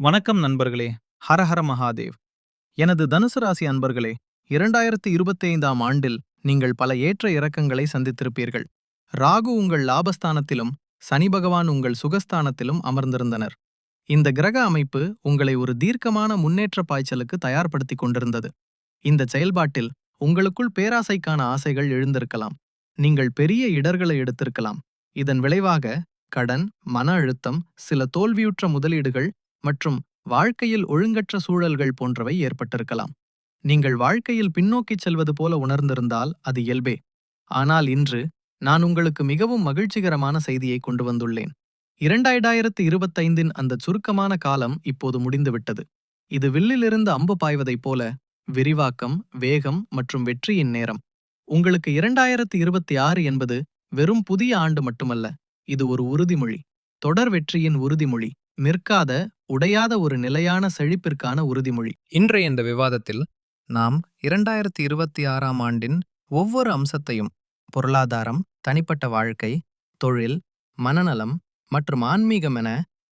வணக்கம் நண்பர்களே. ஹரஹர மகாதேவ். எனது தனுசு ராசி அன்பர்களே இரண்டாயிரத்து இருபத்தைந்தாம் ஆண்டில் நீங்கள் பல ஏற்ற இறக்கங்களை சந்தித்திருப்பீர்கள். ராகு உங்கள் லாபஸ்தானத்திலும் சனி பகவான் உங்கள் சுகஸ்தானத்திலும் அமர்ந்திருந்தனர். இந்த கிரக அமைப்பு உங்களை ஒரு தீர்க்கமான முன்னேற்ற பாய்ச்சலுக்கு தயார்படுத்திக் கொண்டிருந்தது. இந்த செயல்பாட்டில் உங்களுக்குள் பேராசைக்கான ஆசைகள் எழுந்திருக்கலாம். நீங்கள் பெரிய இடர்களை எடுத்திருக்கலாம். இதன் விளைவாக கடன் மன அழுத்தம் சில தோல்வியுற்ற முதலீடுகள் மற்றும் வாழ்க்கையில் ஒழுங்கற்ற சூழல்கள் போன்றவை ஏற்பட்டிருக்கலாம். நீங்கள் வாழ்க்கையில் பின்னோக்கிச் செல்வது போல உணர்ந்திருந்தால் அது இயல்பே. ஆனால் இன்று நான் உங்களுக்கு மிகவும் மகிழ்ச்சிகரமான செய்தியை கொண்டு வந்துள்ளேன். இரண்டாயிரத்து இருபத்தைந்தின் அந்த சுருக்கமான காலம் இப்போது முடிந்துவிட்டது. இது வில்லிலிருந்து அம்பு பாய்வதைப் போல விரிவாக்கம் வேகம் மற்றும் வெற்றியின் நேரம். உங்களுக்கு இரண்டாயிரத்து இருபத்தி ஆறு என்பது வெறும் புதிய ஆண்டு மட்டுமல்ல இது ஒரு உறுதிமொழி தொடர் வெற்றியின் உறுதிமொழி. நிற்காத உடையாத ஒரு நிலையான செழிப்பிற்கான உறுதிமொழி. இன்றைய இந்த விவாதத்தில் நாம் இரண்டாயிரத்தி இருபத்தி ஆறாம் ஆண்டின் ஒவ்வொரு அம்சத்தையும் பொருளாதாரம் தனிப்பட்ட வாழ்க்கை தொழில் மனநலம் மற்றும் ஆன்மீகம் என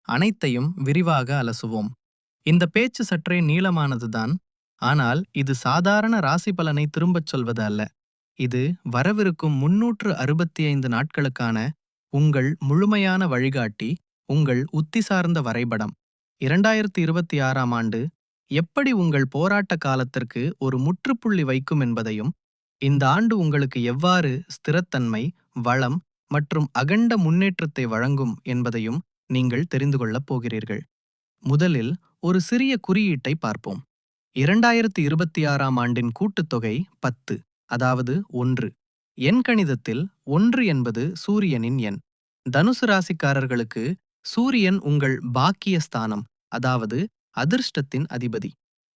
அனைத்தையும் விரிவாக அலசுவோம். இந்த பேச்சு சற்றே நீளமானதுதான் ஆனால் இது சாதாரண ராசி பலனை திரும்பச் சொல்வது அல்ல. இது வரவிருக்கும் முன்னூற்று அறுபத்தி ஐந்து நாட்களுக்கான உங்கள் முழுமையான வழிகாட்டி உங்கள் உத்தி சார்ந்த வரைபடம். இரண்டாயிரத்தி இருபத்தி ஆறாம் ஆண்டு எப்படி உங்கள் போராட்ட காலத்திற்கு ஒரு முற்றுப்புள்ளி வைக்கும் என்பதையும் இந்த ஆண்டு உங்களுக்கு எவ்வாறு ஸ்திரத்தன்மை வளம் மற்றும் அகண்ட முன்னேற்றத்தை வழங்கும் என்பதையும் நீங்கள் தெரிந்து கொள்ளப் போகிறீர்கள். முதலில் ஒரு சிறிய குறியீட்டை பார்ப்போம். இரண்டாயிரத்தி இருபத்தி ஆறாம் ஆண்டின் கூட்டுத்தொகை பத்து அதாவது ஒன்று. எண் கணிதத்தில் ஒன்று என்பது சூரியனின் எண். தனுசு ராசிக்காரர்களுக்கு சூரியன் உங்கள் பாக்கியஸ்தானம் அதாவது அதிர்ஷ்டத்தின் அதிபதி.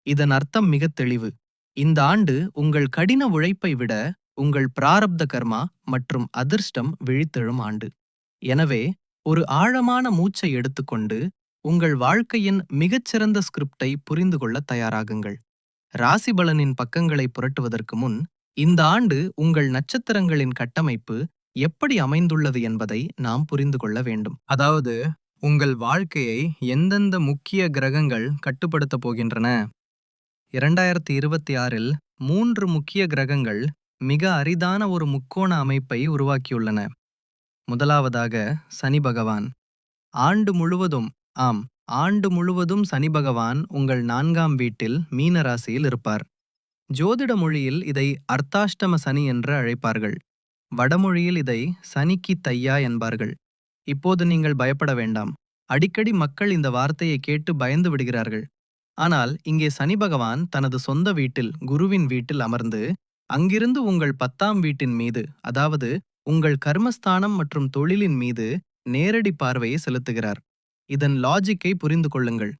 இதன் அர்த்தம் மிகத் தெளிவு. இந்த ஆண்டு உங்கள் கடின உழைப்பை விட உங்கள் பிராரப்த கர்மா மற்றும் அதிர்ஷ்டம் விழித்தெழும் ஆண்டு. எனவே ஒரு ஆழமான மூச்சை எடுத்துக்கொண்டு உங்கள் வாழ்க்கையின் மிகச்சிறந்த ஸ்கிரிப்டை புரிந்து கொள்ள தயாராகுங்கள். ராசிபலனின் பக்கங்களை புரட்டுவதற்கு முன் இந்த ஆண்டு உங்கள் நட்சத்திரங்களின் கட்டமைப்பு எப்படி அமைந்துள்ளது என்பதை நாம் புரிந்து கொள்ள வேண்டும். அதாவது உங்கள் வாழ்க்கையை எந்தெந்த முக்கிய கிரகங்கள் கட்டுப்படுத்தப் போகின்றன? இரண்டாயிரத்தி இருபத்தி ஆறில் மூன்று முக்கிய கிரகங்கள் மிக அரிதான ஒரு முக்கோண அமைப்பை உருவாக்கியுள்ளன. முதலாவதாக சனி பகவான். ஆண்டு முழுவதும் ஆம் ஆண்டு முழுவதும் சனி பகவான் உங்கள் நான்காம் வீட்டில் மீன ராசியில் இருப்பார். ஜோதிட மொழியில் இதை அர்த்தாஷ்டம சனி என்று அழைப்பார்கள். வடமொழியில் இதை சனிக்கு தையா என்பார்கள். இப்போது நீங்கள் பயப்பட வேண்டாம். அடிக்கடி மக்கள் இந்த வார்த்தையை கேட்டு பயந்து விடுகிறார்கள். ஆனால் இங்கே சனி பகவான் தனது சொந்த வீட்டில் குருவின் வீட்டில் அமர்ந்து அங்கிருந்து உங்கள் பத்தாம் வீட்டின் மீது அதாவது உங்கள் கர்மஸ்தானம் மற்றும் தொழிலின் மீது நேரடி பார்வையை செலுத்துகிறார். இதன் லாஜிக்கை புரிந்து கொள்ளுங்கள்.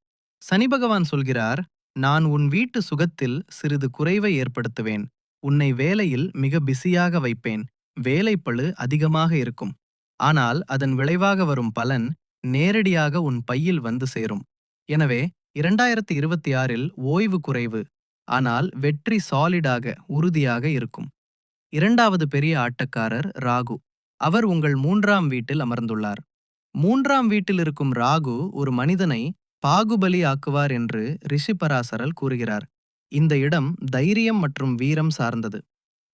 சனி பகவான் சொல்கிறார் நான் உன் வீட்டு சுகத்தில் சிறிது குறைவை ஏற்படுத்துவேன். உன்னை வேலையில் மிக பிஸியாக வைப்பேன். வேலைப்பளு அதிகமாக இருக்கும். ஆனால் அதன் விளைவாக வரும் பலன் நேரடியாக உன் பையில் வந்து சேரும். எனவே இரண்டாயிரத்தி இருபத்தி ஆறில் ஓய்வு குறைவு ஆனால் வெற்றி சாலிடாக உறுதியாக இருக்கும். இரண்டாவது பெரிய ஆட்டக்காரர் ராகு. அவர் உங்கள் மூன்றாம் வீட்டில் அமர்ந்துள்ளார். மூன்றாம் வீட்டில் இருக்கும் ராகு ஒரு மனிதனை பாகுபலி ஆக்குவார் என்று ரிஷிபராசரல் கூறுகிறார். இந்த இடம் தைரியம் மற்றும் வீரம் சார்ந்தது.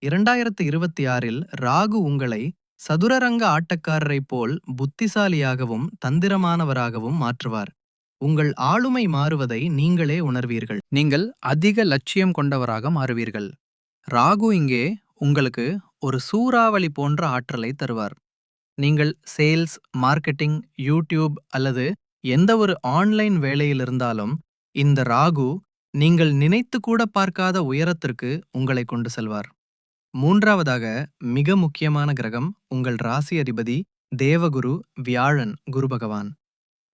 இரண்டாயிரத்து இருபத்தி ஆறில் ராகு உங்களை சதுரரங்க ஆட்டக்காரரைப் போல் புத்திசாலியாகவும் தந்திரமானவராகவும் மாற்றுவார். உங்கள் ஆளுமை மாறுவதை நீங்களே உணர்வீர்கள். நீங்கள் அதிக லட்சியம் கொண்டவராக மாறுவீர்கள். ராகு இங்கே உங்களுக்கு ஒரு சூறாவளி போன்ற ஆற்றலை தருவார். நீங்கள் சேல்ஸ் மார்க்கெட்டிங் யூடியூப் அல்லது எந்த ஒரு ஆன்லைன் வேலையிலிருந்தாலும் இந்த ராகு நீங்கள் நினைத்து கூட பார்க்காத உயரத்திற்கு உங்களை கொண்டு செல்வார். மூன்றாவதாக மிக முக்கியமான கிரகம் உங்கள் ராசி அதிபதி தேவகுரு வியாழன் குரு பகவான்.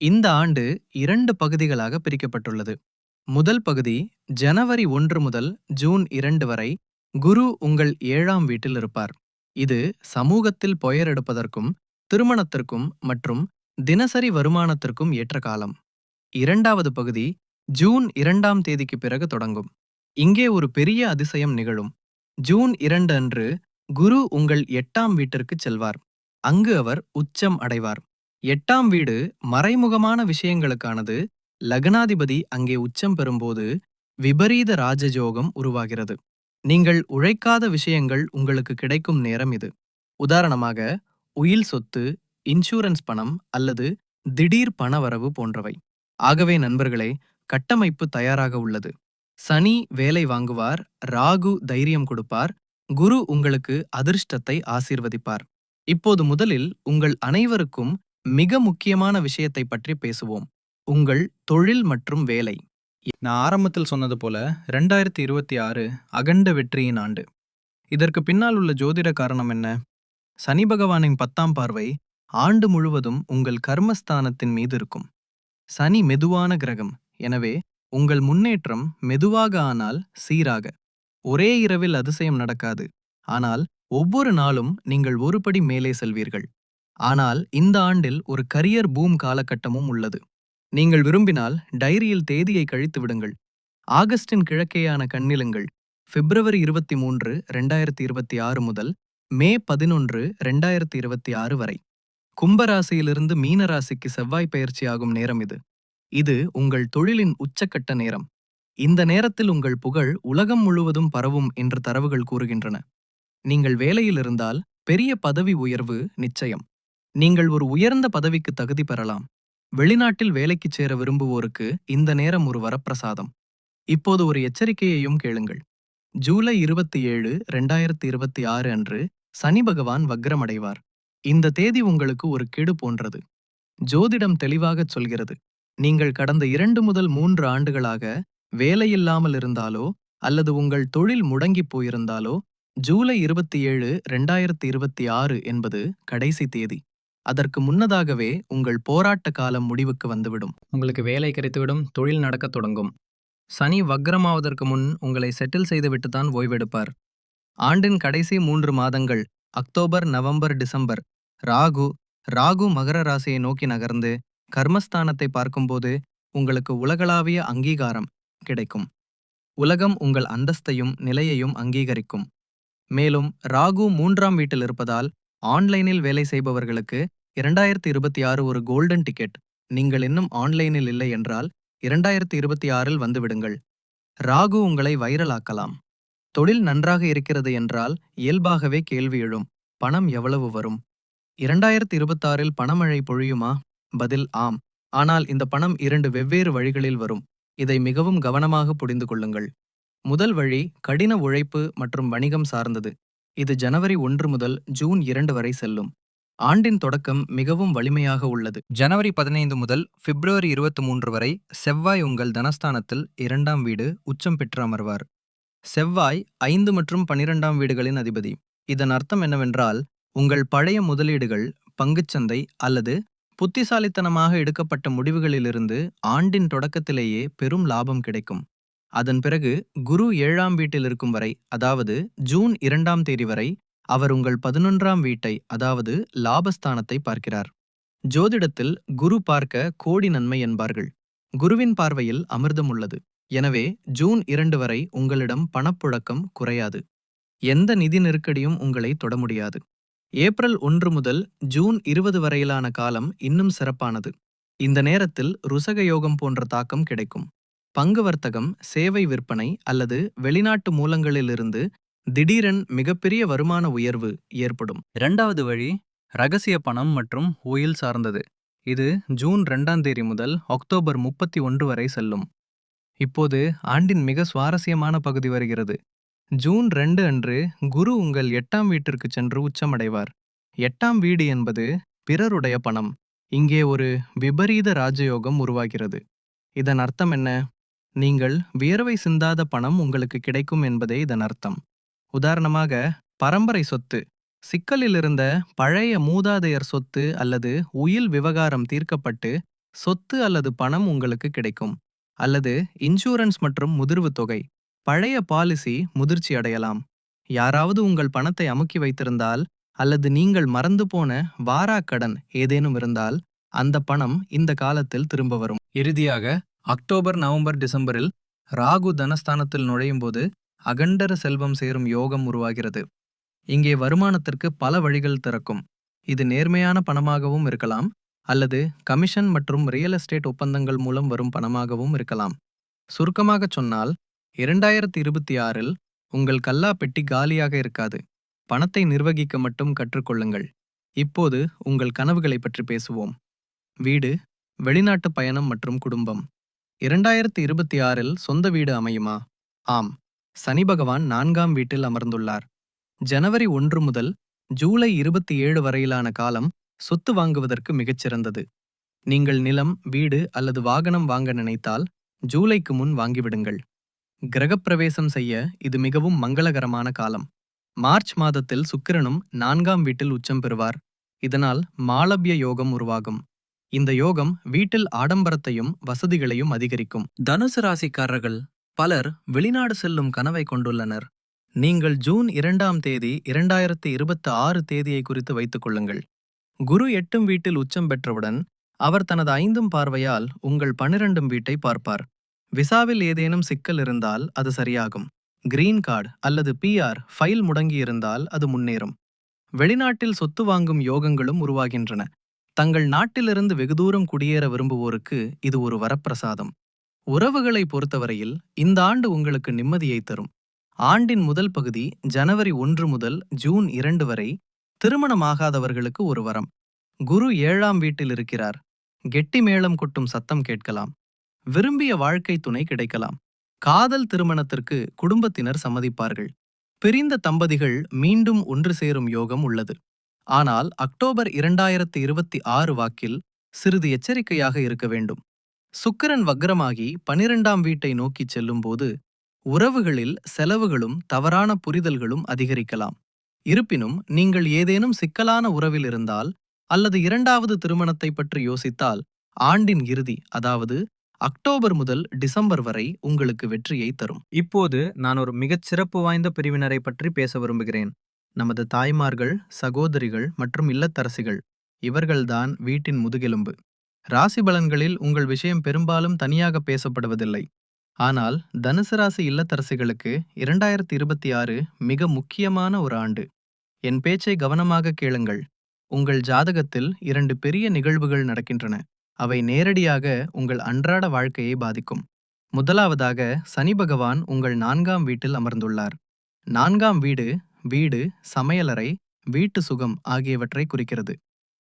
இந்த ஆண்டு இரண்டு பகுதிகளாக பிரிக்கப்பட்டுள்ளது. முதல் பகுதி ஜனவரி ஒன்று முதல் ஜூன் இரண்டு வரை குரு உங்கள் ஏழாம் வீட்டில் இருப்பார். இது சமூகத்தில் பொயரெடுப்பதற்கும் திருமணத்திற்கும் மற்றும் தினசரி வருமானத்திற்கும் ஏற்ற காலம். இரண்டாவது பகுதி ஜூன் இரண்டாம் தேதிக்கு பிறகு தொடங்கும். இங்கே ஒரு பெரிய அதிசயம் நிகழும். ஜூன் இரண்டு அன்று குரு உங்கள் எட்டாம் வீட்டிற்கு செல்வார். அங்கு அவர் உச்சம் அடைவார். எட்டாம் வீடு மறைமுகமான விஷயங்களுக்கானது. லக்னாதிபதி அங்கே உச்சம் பெறும்போது விபரீத ராஜயோகம் உருவாகிறது. நீங்கள் உழைக்காத விஷயங்கள் உங்களுக்கு கிடைக்கும் நேரம் இது. உதாரணமாக உயில் சொத்து இன்சூரன்ஸ் பணம் அல்லது திடீர் பணவரவு போன்றவை. ஆகவே நண்பர்களே கட்டமைப்பு தயாராக உள்ளது. சனி வேலை வாங்குவார் ராகு தைரியம் கொடுப்பார் குரு உங்களுக்கு அதிர்ஷ்டத்தை ஆசீர்வதிப்பார். இப்போது முதலில் உங்கள் அனைவருக்கும் மிக முக்கியமான விஷயத்தை பற்றி பேசுவோம். உங்கள் தொழில் மற்றும் வேலை. நான் ஆரம்பத்தில் சொன்னது போல ரெண்டாயிரத்தி இருபத்தி ஆறு அகண்ட வெற்றியின் ஆண்டு. இதற்கு பின்னால் உள்ள ஜோதிட காரணம் என்ன? சனி பகவானின் பத்தாம் பார்வை ஆண்டு முழுவதும் உங்கள் கர்மஸ்தானத்தின் மீது இருக்கும். சனி மெதுவான கிரகம். எனவே உங்கள் முன்னேற்றம் மெதுவாக ஆனால் சீராக. ஒரே இரவில் அதிசயம் நடக்காது. ஆனால் ஒவ்வொரு நாளும் நீங்கள் ஒருபடி மேலே செல்வீர்கள். ஆனால் இந்த ஆண்டில் ஒரு கரியர் பூம் காலகட்டமும் உள்ளது. நீங்கள் விரும்பினால் டைரியில் தேதியை கழித்து விடுங்கள். ஆகஸ்டின் கிழக்கேயான கண்ணிலுங்கள். பிப்ரவரி இருபத்தி மூன்று ரெண்டாயிரத்தி இருபத்தி ஆறு முதல் மே பதினொன்று ரெண்டாயிரத்தி இருபத்தி ஆறு வரை. கும்பராசியிலிருந்து மீனராசிக்கு செவ்வாய் பயிற்சியாகும் நேரம் இது. இது உங்கள் தொழிலின் உச்சக்கட்ட நேரம். இந்த நேரத்தில் உங்கள் புகழ் உலகம் முழுவதும் பரவும் என்று தரவுகள் கூறுகின்றன. நீங்கள் வேலையில் இருந்தால் பெரிய பதவி உயர்வு நிச்சயம். நீங்கள் ஒரு உயர்ந்த பதவிக்கு தகுதி பெறலாம். வெளிநாட்டில் வேலைக்குச் சேர விரும்புவோருக்கு இந்த நேரம் ஒரு வரப்பிரசாதம். இப்போது ஒரு எச்சரிக்கையையும் கேளுங்கள். ஜூலை இருபத்தி ஏழு ரெண்டாயிரத்தி இருபத்தி ஆறு அன்று சனி பகவான் வக்ரமடைவார். இந்த தேதி உங்களுக்கு ஒரு கெடு போன்றது. ஜோதிடம் தெளிவாகச் சொல்கிறது. நீங்கள் கடந்த இரண்டு முதல் மூன்று ஆண்டுகளாக வேலையில்லாமல் இருந்தாலோ அல்லது உங்கள் தொழில் முடங்கிப் போயிருந்தாலோ ஜூலை இருபத்தி ஏழு ரெண்டாயிரத்தி இருபத்தி ஆறு என்பது கடைசி தேதி. அதற்கு முன்னதாகவே உங்கள் போராட்ட காலம் முடிவுக்கு வந்துவிடும். உங்களுக்கு வேலை கிடைத்துவிடும் தொழில் நடக்கத் தொடங்கும். சனி வக்ரமாவதற்கு முன் உங்களை செட்டில் செய்துவிட்டு தான் ஓய்வெடுப்பார். ஆண்டின் கடைசி மூன்று மாதங்கள் October November December Rahu Rahu மகர ராசியை நோக்கி நகர்ந்து கர்மஸ்தானத்தை பார்க்கும்போது உங்களுக்கு உலகளாவிய அங்கீகாரம் கிடைக்கும். உலகம் உங்கள் அந்தஸ்தையும் நிலையையும் அங்கீகரிக்கும். மேலும் ராகு மூன்றாம் வீட்டில் இருப்பதால் ஆன்லைனில் வேலை செய்பவர்களுக்கு இரண்டாயிரத்தி இருபத்தி ஆறு ஒரு கோல்டன் டிக்கெட். நீங்கள் இன்னும் ஆன்லைனில் இல்லை என்றால் இரண்டாயிரத்தி இருபத்தி ஆறில் வந்துவிடுங்கள். ராகு உங்களை வைரலாக்கலாம். தொழில் நன்றாக இருக்கிறது என்றால் இயல்பாகவே கேள்வி எழும். பணம் எவ்வளவு வரும்? இரண்டாயிரத்தி இருபத்தாறில் பணமழை பொழியுமா? பதில் ஆம். ஆனால் இந்த பணம் இரண்டு வெவ்வேறு வழிகளில் வரும். இதை மிகவும் கவனமாக புரிந்து கொள்ளுங்கள். முதல் வழி கடின உழைப்பு மற்றும் வணிகம் சார்ந்தது. இது ஜனவரி ஒன்று முதல் ஜூன் இரண்டு வரை செல்லும். ஆண்டின் தொடக்கம் மிகவும் வலிமையாக உள்ளது. ஜனவரி பதினைந்து முதல் பிப்ரவரி இருபத்தி மூன்று வரை செவ்வாய் உங்கள் தனஸ்தானத்தில் இரண்டாம் வீடு உச்சம் பெற்று அமர்வார். செவ்வாய் ஐந்து மற்றும் பனிரெண்டாம் வீடுகளின் அதிபதி. இதன் அர்த்தம் என்னவென்றால் உங்கள் பழைய முதலீடுகள் பங்குச்சந்தை அல்லது புத்திசாலித்தனமாக எடுக்கப்பட்ட முடிவுகளிலிருந்து ஆண்டின் தொடக்கத்திலேயே பெரும் லாபம் கிடைக்கும். அதன் பிறகு குரு ஏழாம் வீட்டில் இருக்கும் வரை அதாவது ஜூன் இரண்டாம் தேதி வரை அவர் உங்கள் பதினொன்றாம் வீட்டை அதாவது லாபஸ்தானத்தை பார்க்கிறார். ஜோதிடத்தில் குரு பார்க்க கோடி நன்மை என்பார்கள். குருவின் பார்வையில் அமிர்தம் உள்ளது. எனவே ஜூன் இரண்டு வரை உங்களிடம் பணப்புழக்கம் குறையாது. எந்த நிதி நெருக்கடியும் உங்களை தொட முடியாது. ஏப்ரல் ஒன்று முதல் ஜூன் இருபது வரையிலான காலம் இன்னும் சிறப்பானது. இந்த நேரத்தில் ருசக யோகம் போன்ற தாக்கம் கிடைக்கும். பங்கு வர்த்தகம் சேவை விற்பனை அல்லது வெளிநாட்டு மூலங்களிலிருந்து திடீரென் மிகப்பெரிய வருமான உயர்வு ஏற்படும். இரண்டாவது வழி ரகசிய பணம் மற்றும் ஓயில் சார்ந்தது. இது ஜூன் ரெண்டாம் தேதி முதல் அக்டோபர் முப்பத்தி ஒன்று வரை செல்லும். இப்போது ஆண்டின் மிக சுவாரஸ்யமான பகுதி வருகிறது. ஜூன் ரெண்டு அன்று குரு உங்கள் எட்டாம் வீட்டிற்கு சென்று உச்சமடைவார். எட்டாம் வீடு என்பது பிறருடைய பணம். இங்கே ஒரு விபரீத ராஜயோகம் உருவாகிறது. இதன் அர்த்தம் என்ன? நீங்கள் வியர்வை சிந்தாத பணம் உங்களுக்கு கிடைக்கும் என்பதே இதன் அர்த்தம். உதாரணமாக பரம்பரை சொத்து சிக்கலில் இருந்த பழைய மூதாதையர் சொத்து அல்லது உயில் விவகாரம் தீர்க்கப்பட்டு சொத்து அல்லது பணம் உங்களுக்கு கிடைக்கும். அல்லது இன்சூரன்ஸ் மற்றும் முதிர்வு தொகை. பழைய பாலிசி முதிர்ச்சி அடையலாம். யாராவது உங்கள் பணத்தை அமுக்கி வைத்திருந்தால் அல்லது நீங்கள் மறந்து போன வாராக்கடன் ஏதேனும் இருந்தால் அந்த பணம் இந்த காலத்தில் திரும்ப வரும். இறுதியாக அக்டோபர் நவம்பர் டிசம்பரில் ராகு தனஸ்தானத்தில் நுழையும்போது அகண்டர செல்வம் சேரும் யோகம் உருவாகிறது. இங்கே வருமானத்திற்கு பல வழிகள் திறக்கும். இது நேர்மையான பணமாகவும் இருக்கலாம் அல்லது கமிஷன் மற்றும் ரியல் எஸ்டேட் ஒப்பந்தங்கள் மூலம் வரும் பணமாகவும் இருக்கலாம். சுருக்கமாகச் சொன்னால் இரண்டாயிரத்தி இருபத்தி ஆறில் உங்கள் கல்லா பெட்டி காலியாக இருக்காது. பணத்தை நிர்வகிக்க மட்டும் கற்றுக்கொள்ளுங்கள். இப்போது உங்கள் கனவுகளை பற்றி பேசுவோம். வீடு வெளிநாட்டு பயணம் மற்றும் குடும்பம். இரண்டாயிரத்தி இருபத்தி ஆறில் சொந்த வீடு அமையுமா? ஆம். சனி பகவான் நான்காம் வீட்டில் அமர்ந்துள்ளார். ஜனவரி ஒன்று முதல் ஜூலை இருபத்தி ஏழு வரையிலான காலம் சொத்து வாங்குவதற்கு மிகச்சிறந்தது நீங்கள் நிலம் வீடு அல்லது வாகனம் வாங்க நினைத்தால் ஜூலைக்கு முன் வாங்கிவிடுங்கள். கிரகப்பிரவேசம் செய்ய இது மிகவும் மங்களகரமான காலம். மார்ச் மாதத்தில் சுக்கிரனும் நான்காம் வீட்டில் உச்சம் பெறுவார். இதனால் மாலபிய யோகம் உருவாகும். இந்த யோகம் வீட்டில் ஆடம்பரத்தையும் வசதிகளையும் அதிகரிக்கும். தனுசு ராசிக்காரர்கள் பலர் வெளிநாடு செல்லும் கனவை கொண்டுள்ளனர். நீங்கள் ஜூன் இரண்டாம் தேதி இரண்டாயிரத்தி இருபத்தி ஆறு தேதியை குறித்து வைத்துக் கொள்ளுங்கள். குரு எட்டும் வீட்டில் உச்சம் பெற்றவுடன் அவர் தனது ஐந்தும் பார்வையால் உங்கள் பன்னிரண்டும் வீட்டை பார்ப்பார். விசாவில் ஏதேனும் சிக்கல் இருந்தால் அது சரியாகும். கிரீன் கார்டு அல்லது பிஆர் ஃபைல் முடங்கியிருந்தால் அது முன்னேறும். வெளிநாட்டில் சொத்து வாங்கும் யோகங்களும் உருவாகின்றன. தங்கள் நாட்டிலிருந்து வெகு தூரம் குடியேற விரும்புவோருக்கு இது ஒரு வரப்பிரசாதம். உறவுகளை பொறுத்தவரையில் இந்த ஆண்டு உங்களுக்கு நிம்மதியை தரும். ஆண்டின் முதல் பகுதி ஜனவரி ஒன்று முதல் ஜூன் இரண்டு வரை திருமணமாகாதவர்களுக்கு ஒரு வரம். குரு ஏழாம் வீட்டில் இருக்கிறார். கெட்டி மேளம் கொட்டும் சத்தம் கேட்கலாம். விரும்பிய வாழ்க்கை துணை கிடைக்கலாம். காதல் திருமணத்திற்கு குடும்பத்தினர் சம்மதிப்பார்கள். பிரிந்த தம்பதிகள் மீண்டும் ஒன்று சேரும் யோகம் உள்ளது. ஆனால் அக்டோபர் இரண்டாயிரத்தி இருபத்தி ஆறு வாக்கில் சிறிது எச்சரிக்கையாக இருக்க வேண்டும். சுக்கிரன் வக்ரமாகி பனிரெண்டாம் வீட்டை நோக்கிச் செல்லும்போது உறவுகளில் செலவுகளும் தவறான புரிதல்களும் அதிகரிக்கலாம். இருப்பினும் நீங்கள் ஏதேனும் சிக்கலான உறவில் இருந்தால் அல்லது இரண்டாவது திருமணத்தை பற்றி யோசித்தால் ஆண்டின் இறுதி அதாவது அக்டோபர் முதல் டிசம்பர் வரை உங்களுக்கு வெற்றியை தரும். இப்போது நான் ஒரு மிகச் சிறப்பு வாய்ந்த பிரிவினரை பற்றி பேச விரும்புகிறேன். நமது தாய்மார்கள் சகோதரிகள் மற்றும் இல்லத்தரசிகள் இவர்கள்தான் வீட்டின் முதுகெலும்பு. ராசி பலன்களில் உங்கள் விஷயம் பெரும்பாலும் தனியாக பேசப்படுவதில்லை. ஆனால் தனுசு ராசி இல்லத்தரசிகளுக்கு இரண்டாயிரத்தி இருபத்தி ஆறு மிக முக்கியமான ஒரு ஆண்டு. என் பேச்சை கவனமாக கேளுங்கள். உங்கள் ஜாதகத்தில் இரண்டு பெரிய நிகழ்வுகள் நடக்கின்றன. அவை நேரடியாக உங்கள் அன்றாட வாழ்க்கையை பாதிக்கும். முதலாவதாக சனி பகவான் உங்கள் நான்காம் வீட்டில் அமர்ந்துள்ளார். நான்காம் வீடு வீடு சமையலறை வீட்டு சுகம் ஆகியவற்றை குறிக்கிறது.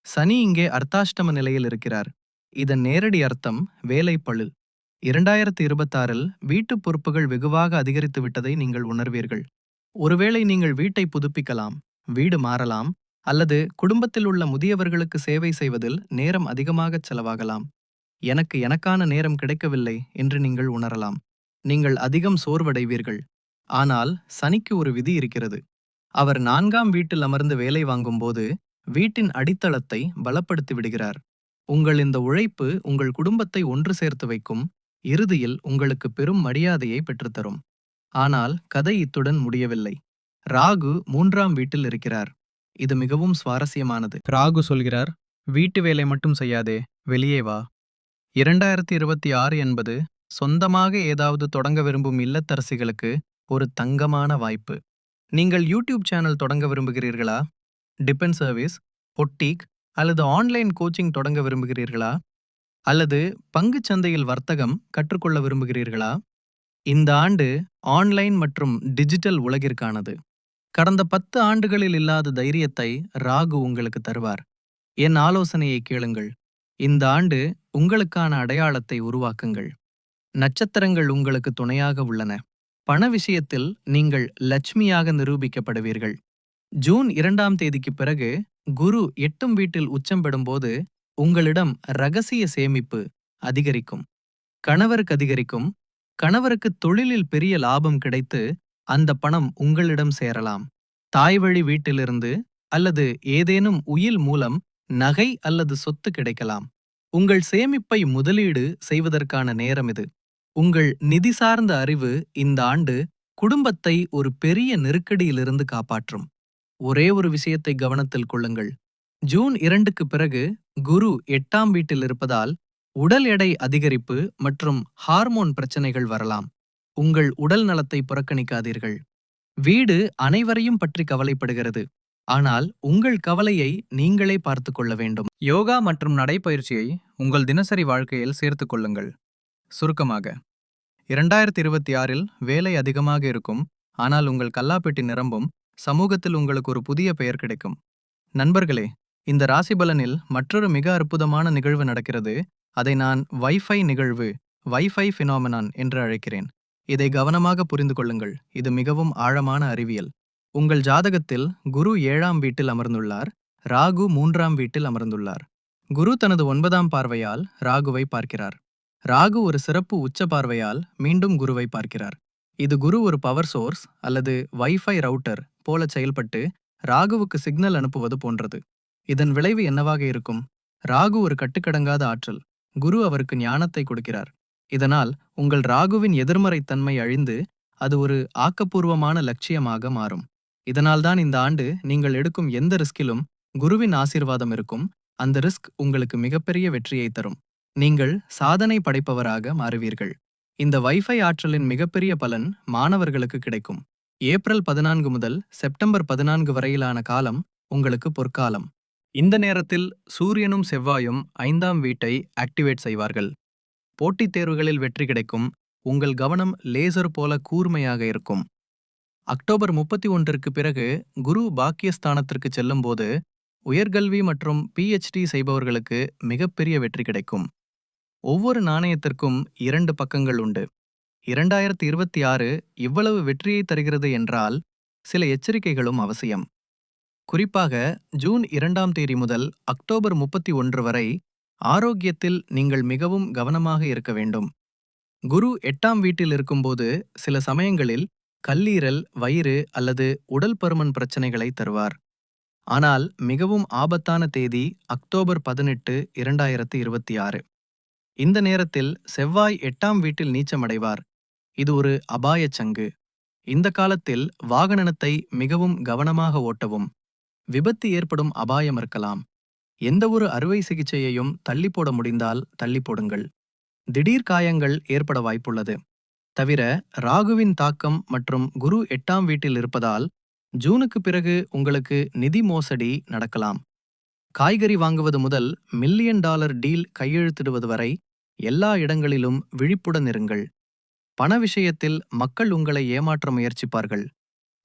சனி இங்கே அர்த்தாஷ்டம நிலையில் இருக்கிறார். இதன் நேரடி அர்த்தம் வேலை இரண்டாயிரத்தி இருபத்தாறில் வீட்டுப் பொறுப்புகள் வெகுவாக அதிகரித்து விட்டதை நீங்கள் உணர்வீர்கள். ஒருவேளை நீங்கள் வீட்டை புதுப்பிக்கலாம் வீடு மாறலாம் அல்லது குடும்பத்தில் உள்ள முதியவர்களுக்கு சேவை செய்வதில் நேரம் அதிகமாகச் செலவாகலாம். எனக்கு எனக்கான நேரம் கிடைக்கவில்லை என்று நீங்கள் உணரலாம். நீங்கள் அதிகம் சோர்வடைவீர்கள். ஆனால் சனிக்கு ஒரு விதி இருக்கிறது. அவர் நான்காம் வீட்டில் அமர்ந்து வேலை வாங்கும்போது வீட்டின் அடித்தளத்தை பலப்படுத்தி விடுகிறார். உங்கள் இந்த உழைப்பு உங்கள் குடும்பத்தை ஒன்று சேர்த்து வைக்கும். இறுதியில் உங்களுக்கு பெரும் மரியாதையை பெற்றுத்தரும். ஆனால் கதை இத்துடன் முடியவில்லை. ராகு மூன்றாம் வீட்டில் இருக்கிறார். இது மிகவும் சுவாரஸ்யமானது. ராகு சொல்கிறார் வீட்டு வேலை மட்டும் செய்யாதே வெளியே வா. இரண்டாயிரத்தி இருபத்தி ஆறு என்பது சொந்தமாக ஏதாவது தொடங்க விரும்பும் இல்லத்தரசிகளுக்கு ஒரு தங்கமான வாய்ப்பு. நீங்கள் யூடியூப் சேனல் தொடங்க விரும்புகிறீர்களா? டிபென் சர்வீஸ் ஒட்டீக் அல்லது ஆன்லைன் கோச்சிங் தொடங்க விரும்புகிறீர்களா? அல்லது பங்குச் சந்தையில் வர்த்தகம் கற்றுக்கொள்ள விரும்புகிறீர்களா? இந்த ஆண்டு ஆன்லைன் மற்றும் டிஜிட்டல் உலகிற்கானது. கடந்த பத்து ஆண்டுகளில் இல்லாத தைரியத்தை ராகு உங்களுக்கு தருவார். என் ஆலோசனையை கேளுங்கள். இந்த ஆண்டு உங்களுக்கான அடையாளத்தை உருவாக்குங்கள். நட்சத்திரங்கள் உங்களுக்கு துணையாக உள்ளன. பண விஷயத்தில் நீங்கள் லட்சுமியாக நிரூபிக்கப்படுவீர்கள். ஜூன் இரண்டாம் தேதிக்கு பிறகு குரு எட்டும் வீட்டில் உச்சம் பெடும்போது உங்களிடம் ரகசிய சேமிப்பு அதிகரிக்கும். கணவருக்கு அதிகரிக்கும். கணவருக்கு தொழிலில் பெரிய லாபம் கிடைத்து அந்த பணம் உங்களிடம் சேரலாம். தாய்வழி வீட்டிலிருந்து அல்லது ஏதேனும் உயில் மூலம் நகை அல்லது சொத்து கிடைக்கலாம். உங்கள் சேமிப்பை முதலீடு செய்வதற்கான நேரம் இது. உங்கள் நிதி சார்ந்த அறிவு இந்த ஆண்டு குடும்பத்தை ஒரு பெரிய நெருக்கடியிலிருந்து காப்பாற்றும். ஒரே ஒரு விஷயத்தை கவனத்தில் கொள்ளுங்கள். ஜூன் இரண்டுக்கு பிறகு குரு எட்டாம் வீட்டில் இருப்பதால் உடல் எடை அதிகரிப்பு மற்றும் ஹார்மோன் பிரச்சனைகள் வரலாம். உங்கள் உடல் நலத்தை புறக்கணிக்காதீர்கள். வீடு அனைவரையும் பற்றி கவலைப்படுகிறது. ஆனால் உங்கள் கவலையை நீங்களே பார்த்துக் கொள்ள வேண்டும். யோகா மற்றும் நடைப்பயிற்சியை உங்கள் தினசரி வாழ்க்கையில் சேர்த்துக் கொள்ளுங்கள். சுருக்கமாக இரண்டாயிரத்தி இருபத்தி ஆறில் வேலை அதிகமாக இருக்கும் ஆனால் உங்கள் கல்லாப்பெட்டி நிரம்பும் சமூகத்தில் உங்களுக்கு ஒரு புதிய பெயர் கிடைக்கும். நண்பர்களே இந்த ராசிபலனில் மற்றொரு மிக அற்புதமான நிகழ்வு நடக்கிறது. அதை நான் வைஃபை நிகழ்வு வைஃபை ஃபினாமினான் என்று அழைக்கிறேன். இதை கவனமாக புரிந்து கொள்ளுங்கள். இது மிகவும் ஆழமான அறிவியல். உங்கள் ஜாதகத்தில் குரு ஏழாம் வீட்டில் அமர்ந்துள்ளார் ராகு மூன்றாம் வீட்டில் அமர்ந்துள்ளார். குரு தனது ஒன்பதாம் பார்வையால் ராகுவை பார்க்கிறார். ராகு ஒரு சிறப்பு உச்ச பார்வையால் மீண்டும் குருவை பார்க்கிறார். இது குரு ஒரு பவர் சோர்ஸ் அல்லது வைஃபை ரவுட்டர் போல செயல்பட்டு ராகுவுக்கு சிக்னல் அனுப்புவது போன்றது. இதன் விளைவு என்னவாக இருக்கும்? ராகு ஒரு கட்டுக்கடங்காத ஆற்றல். குரு அவருக்கு ஞானத்தை கொடுக்கிறார். இதனால் உங்கள் ராகுவின் எதிர்மறைத் தன்மை அழிந்து அது ஒரு ஆக்கப்பூர்வமான லட்சியமாக மாறும். இதனால்தான் இந்த ஆண்டு நீங்கள் எடுக்கும் எந்த ரிஸ்கிலும் குருவின் ஆசீர்வாதம் இருக்கும். அந்த ரிஸ்க் உங்களுக்கு மிகப்பெரிய வெற்றியை தரும். நீங்கள் சாதனை படைப்பவராக மாறுவீர்கள். இந்த வைஃபை ஆற்றலின் மிகப்பெரிய பலன் மாணவர்களுக்கு கிடைக்கும். ஏப்ரல் பதினான்கு முதல் செப்டம்பர் பதினான்கு வரையிலான காலம் உங்களுக்கு பொற்காலம். இந்த நேரத்தில் சூரியனும் செவ்வாயும் ஐந்தாம் வீட்டை ஆக்டிவேட் செய்வார்கள். போட்டித் தேர்வுகளில் வெற்றி கிடைக்கும். உங்கள் கவனம் லேசர் போல கூர்மையாக இருக்கும். அக்டோபர் முப்பத்தி ஒன்றிற்கு பிறகு குரு பாக்கியஸ்தானத்திற்கு செல்லும்போது உயர்கல்வி மற்றும் பிஎச்டி செய்பவர்களுக்கு மிகப்பெரிய வெற்றி கிடைக்கும். ஒவ்வொரு நாணயத்திற்கும் இரண்டு பக்கங்கள் உண்டு. இரண்டாயிரத்தி இருபத்தி ஆறு இவ்வளவு வெற்றியை தருகிறது என்றால் சில எச்சரிக்கைகளும் அவசியம். குறிப்பாக ஜூன் இரண்டாம் தேதி முதல் அக்டோபர் முப்பத்தி ஒன்று வரை ஆரோக்கியத்தில் நீங்கள் மிகவும் கவனமாக இருக்க வேண்டும். குரு எட்டாம் வீட்டில் இருக்கும்போது சில சமயங்களில் கல்லீரல் வயிறு அல்லது உடல் பருமன் பிரச்சனைகளை தருவார். ஆனால் மிகவும் ஆபத்தான தேதி அக்டோபர் பதினெட்டு இரண்டாயிரத்து இருபத்தி ஆறு. இந்த நேரத்தில் செவ்வாய் எட்டாம் வீட்டில் நீச்சமடைவார். இது ஒரு அபாயச் சங்கு. இந்த காலத்தில் வாகனத்தை மிகவும் கவனமாக ஓட்டவும் விபத்து ஏற்படும் அபாயம் இருக்கலாம். எந்தவொரு அறுவை சிகிச்சையையும் தள்ளி போட முடிந்தால் தள்ளி போடுங்கள். திடீர் காயங்கள் ஏற்பட வாய்ப்புள்ளது. தவிர ராகுவின் தாக்கம் மற்றும் குரு எட்டாம் வீட்டில் இருப்பதால் ஜூனுக்கு பிறகு உங்களுக்கு நிதி மோசடி நடக்கலாம். காய்கறி வாங்குவது முதல் மில்லியன் டாலர் டீல் கையெழுத்திடுவது வரை எல்லா இடங்களிலும் விழிப்புடன் இருங்கள். பண விஷயத்தில் மக்கள் உங்களை ஏமாற்ற முயற்சிப்பார்கள்.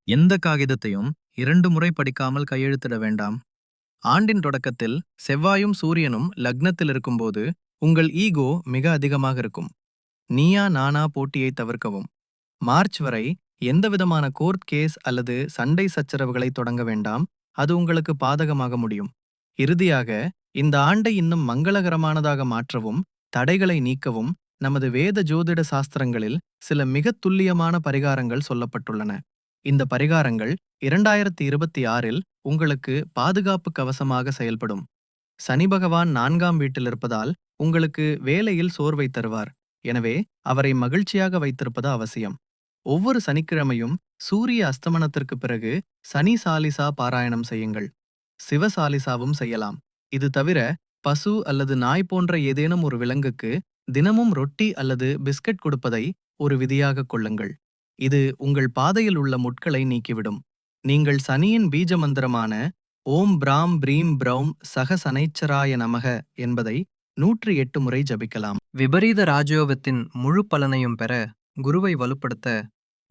எந்த காகிதத்தையும் இரண்டு முறை படிக்காமல் கையெழுத்திட வேண்டாம். ஆண்டின் தொடக்கத்தில் செவ்வாயும் சூரியனும் லக்னத்தில் இருக்கும்போது உங்கள் ஈகோ மிக அதிகமாக இருக்கும். நீயா நானா போட்டியை தவிர்க்கவும். மார்ச் வரை எந்தவிதமான கோர்ட் கேஸ் அல்லது சண்டை சச்சரவுகளை தொடங்க வேண்டாம். அது உங்களுக்கு பாதகமாக முடியும். இறுதியாக இந்த ஆண்டை இன்னும் மங்களகரமானதாக மாற்றவும் தடைகளை நீக்கவும் நமது வேத ஜோதிட சாஸ்திரங்களில் சில மிகத் துல்லியமான பரிகாரங்கள் சொல்லப்பட்டுள்ளன. இந்த பரிகாரங்கள் இரண்டாயிரத்தி இருபத்தி ஆறில் உங்களுக்கு பாதுகாப்பு கவசமாக செயல்படும். சனி பகவான் நான்காம் வீட்டில் இருப்பதால் உங்களுக்கு வேலையில் சோர்வை தருவார். எனவே அவரை மகிழ்ச்சியாக வைத்திருப்பது அவசியம். ஒவ்வொரு சனிக்கிழமையும் சூரிய அஸ்தமனத்திற்கு பிறகு சனி சாலிசா பாராயணம் செய்யுங்கள். சிவ சாலிசாவும் செய்யலாம். இது தவிர பசு அல்லது நாய் போன்ற ஏதேனும் ஒரு விலங்குக்கு தினமும் ரொட்டி அல்லது பிஸ்கட் கொடுப்பதை ஒரு விதியாக கொள்ளுங்கள். இது உங்கள் பாதையில் உள்ள முட்களை நீக்கிவிடும். நீங்கள் சனியின் பீஜ மந்திரமான ஓம் பிராம் பிரீம் பிரௌம் சக சனைச்சராய நமக என்பதை நூற்றி எட்டு முறை ஜபிக்கலாம். விபரீத ராஜயோகத்தின் முழு பலனையும் பெற குருவை வலுப்படுத்த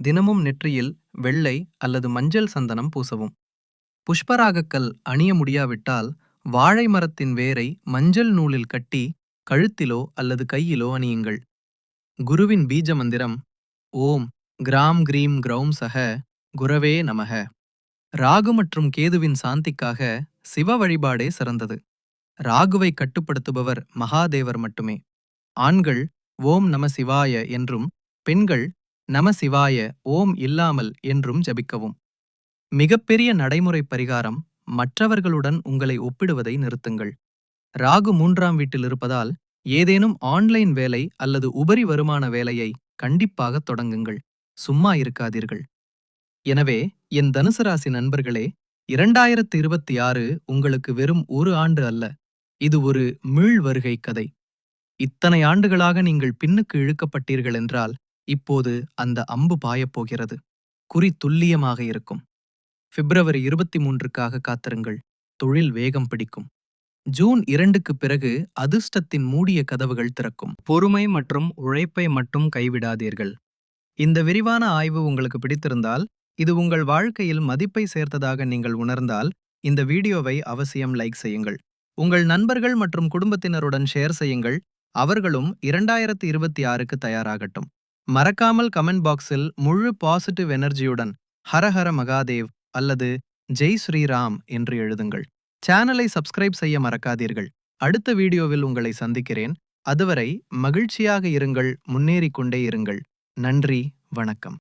தினமும் நெற்றியில் வெள்ளை அல்லது மஞ்சள் சந்தனம் பூசவும். புஷ்பராகக்கல் அணிய முடியாவிட்டால் வாழை மரத்தின் வேரை மஞ்சள் நூலில் கட்டி கழுத்திலோ அல்லது கையிலோ அணியுங்கள். குருவின் பீஜ மந்திரம் ஓம் கிராம் கிரீம் கிரௌம் சக குரவே நமக. ராகு மற்றும் கேதுவின் சாந்திக்காக சிவ வழிபாடே சிறந்தது. ராகுவை கட்டுப்படுத்துபவர் மகாதேவர் மட்டுமே. ஆண்கள் ஓம் நம சிவாய என்றும் பெண்கள் நம சிவாய ஓம் இல்லாமல் என்றும் ஜபிக்கவும். மிகப்பெரிய நடைமுறை பரிகாரம் மற்றவர்களுடன் உங்களை ஒப்பிடுவதை நிறுத்துங்கள். ராகு மூன்றாம் வீட்டில் இருப்பதால் ஏதேனும் ஆன்லைன் வேலை அல்லது உபரி வருமான வேலையை கண்டிப்பாக தொடங்குங்கள். சும்மா இருக்காதீர்கள். எனவே என் தனுசு ராசி நண்பர்களே இரண்டாயிரத்து இருபத்தி ஆறு உங்களுக்கு வெறும் ஒரு ஆண்டு அல்ல இது ஒரு மீள் வருகை கதை. இத்தனை ஆண்டுகளாக நீங்கள் பின்னுக்கு இழுக்கப்பட்டீர்கள் என்றால் இப்போது அந்த அம்பு பாயப் போகிறது குறி துல்லியமாக இருக்கும். பிப்ரவரி இருபத்தி மூன்றுக்காக காத்திருங்கள் தொழில் வேகம் பிடிக்கும். ஜூன் இரண்டுக்கு பிறகு அதிர்ஷ்டத்தின் மூடிய கதவுகள் திறக்கும். பொறுமை மற்றும் உழைப்பை மட்டும் கைவிடாதீர்கள். இந்த விரிவான ஆய்வு உங்களுக்கு பிடித்திருந்தால் இது உங்கள் வாழ்க்கையில் மதிப்பை சேர்த்ததாக நீங்கள் உணர்ந்தால் இந்த வீடியோவை அவசியம் லைக் செய்யுங்கள். உங்கள் நண்பர்கள் மற்றும் குடும்பத்தினருடன் ஷேர் செய்யுங்கள். அவர்களும் இரண்டாயிரத்தி இருபத்தி ஆறுக்கு தயாராகட்டும். மறக்காமல் கமெண்ட் பாக்ஸில் முழு பாசிட்டிவ் எனர்ஜியுடன் ஹரஹர மகாதேவ் அல்லது ஜெய் ஸ்ரீராம் என்று எழுதுங்கள். சேனலை சப்ஸ்கிரைப் செய்ய மறக்காதீர்கள். அடுத்த வீடியோவில் உங்களை சந்திக்கிறேன். அதுவரை மகிழ்ச்சியாக இருங்கள் முன்னேறிக் கொண்டே இருங்கள். நன்றி வணக்கம்.